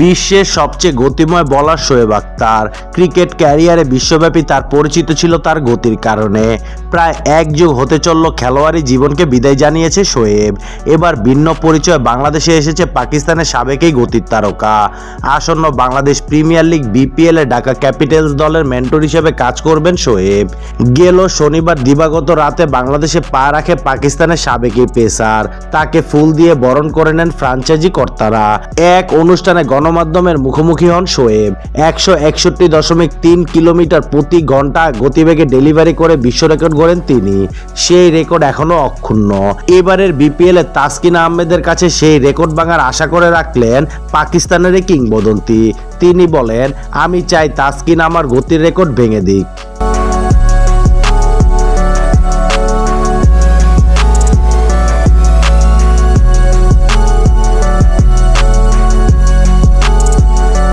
বিশ্বের সবচেয়ে গতিময় বলার শোয়েব আক্তার ক্রিকেট ক্যারিয়ারে বিশ্বব্যাপী তার পরিচিত ছিল তার গতির কারণে। প্রায় এক যুগ হতে চলল খেলোয়াড়ি জীবনকে বিদায় জানিয়েছে শোয়েব। এবার ভিন্ন পরিচয় বাংলাদেশে এসেছে পাকিস্তানের সাবেকেই গতির তারকা। আসন্ন বাংলাদেশ প্রিমিয়ার লিগ বিপিএল এ ঢাকা ক্যাপিটালস দলের মেন্টর হিসেবে কাজ করবেন শোয়েব। গেল শনিবার দিবাগত রাতে বাংলাদেশে পা রাখে পাকিস্তানের সাবেকই পেসার। তাকে ফুল দিয়ে বরণ করে নেন ফ্রাঞ্চাইজি কর্তারা। এক অনুষ্ঠানে গণমাধ্যমের মুখোমুখি হন শোয়েব। একশো একষট্টি দশমিক তিন কিলোমিটার প্রতি ঘণ্টা গতিবেগে ডেলিভারি করে বিশ্ব রেকর্ড গড়েন তিনি। সেই রেকর্ড এখনও অক্ষুণ্ণ। এবারের বিপিএল এ তাসকিন আহমেদের কাছে সেই রেকর্ড ভাঙার আশা করে রাখলেন পাকিস্তানের কিংবদন্তি। তিনি বলেন, আমি চাই তাসকিন আমার গতির রেকর্ড ভেঙে দিক।